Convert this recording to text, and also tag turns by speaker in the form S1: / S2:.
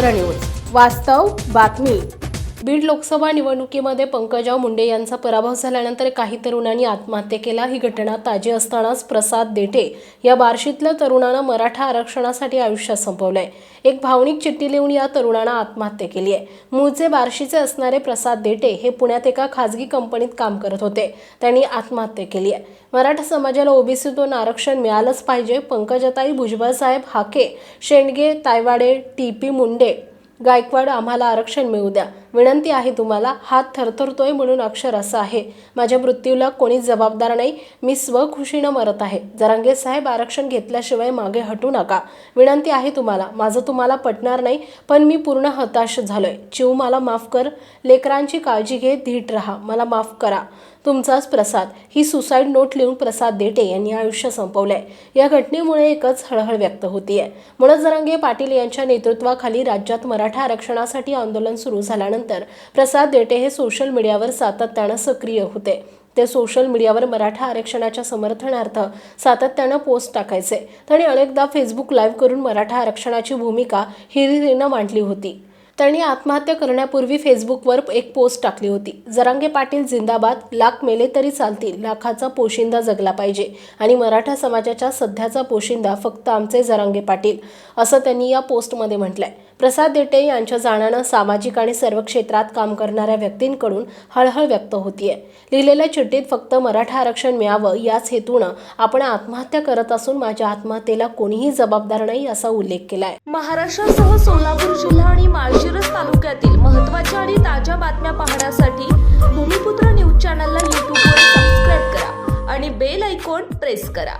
S1: भूमिपुत्र news. वास्तव बातमी. बीड लोकसभा निवडणुकीमध्ये पंकजा मुंडे यांचा पराभव झाल्यानंतर काही तरुणांनी आत्महत्या केला. ही घटना ताजी असतानाच प्रसाद देठे या बार्शीतल्या तरुणानं मराठा आरक्षणासाठी आयुष्य संपवलंय. एक भावनिक चिठ्ठी लिहून या तरुणानं आत्महत्या केली आहे. मूळचे बार्शीचे असणारे प्रसाद देठे हे पुण्यात एका खाजगी कंपनीत काम करत होते. त्यांनी आत्महत्या केली आहे. मराठा समाजाला ओबीसीतून आरक्षण मिळालंच पाहिजे. पंकजाताई भुजबळसाहेब हाके शेंडगे तायवाडे टी पी मुंडे गायकवाड आम्हाला आरक्षण मिळू द्या. विनंती आहे तुम्हाला हात थरथरतोय म्हणून अक्षर असं आहे. माझ्या मृत्यूला कोणीच जबाबदार नाही. मी स्वखुशीनं मरत आहे. जरांगे साहेब आरक्षण घेतल्याशिवाय मागे हटू नका. विनंती आहे तुम्हाला माझं तुम्हाला पटणार नाही पण मी पूर्ण हताश झालोय. चिव मला माफ कर. लेकरांची काळजी घे धीट राहा. मला माफ करा. तुमचाच प्रसाद. ही सुसाईड नोट लिहून प्रसाद देटे यांनी आयुष्य संपवलंय. या घटनेमुळे एकच हळहळ व्यक्त होतीये. मनोज जरांगे पाटील यांच्या नेतृत्वाखाली राज्यात मराठा आरक्षणासाठी आंदोलन सुरू झाल्यानंतर प्रसाद देटे हे सोशल मीडियावर सातत्यानं सक्रिय होते. ते सोशल मीडियावर मराठा आरक्षणाच्या समर्थनार्थ सातत्यानं पोस्ट टाकायचे. त्यांनी अनेकदा फेसबुक लाईव्ह करून मराठा आरक्षणाची भूमिका हिरिरीनं मांडली होती. त्यांनी आत्महत्या करण्यापूर्वी फेसबुकवर एक पोस्ट टाकली होती. जरांगे पाटील जिंदाबाद लाख मेले तरी चालतील लाखाचा पोशिंदा जगला पाहिजे आणि मराठा समाजाच्या सध्याचा पोशिंदा फक्त आमचे जरांगे पाटील असं त्यांनी या पोस्टमध्ये म्हटलंय. प्रसाद देटे यांच्या जाण्यानं सामाजिक आणि सर्व क्षेत्रात काम करणाऱ्या व्यक्तींकडून हळहळ व्यक्त होतीये. लिहिलेल्या चिठ्ठीत फक्त मराठा आरक्षण मिळावं याच हेतूनं आपण आत्महत्या करत असून माझ्या आत्महत्येला कोणीही जबाबदार नाही असा उल्लेख केलाय.
S2: महाराष्ट्रासह सोलापूर जिल्हा आणि माळशिरस तालुक्यातील महत्त्वाच्या आणि ताज्या बातम्या पाहण्यासाठी भूमिपुत्र न्यूज चॅनलला यूट्यूबवर सबस्क्राईब करा आणि बेल आयकॉन प्रेस करा.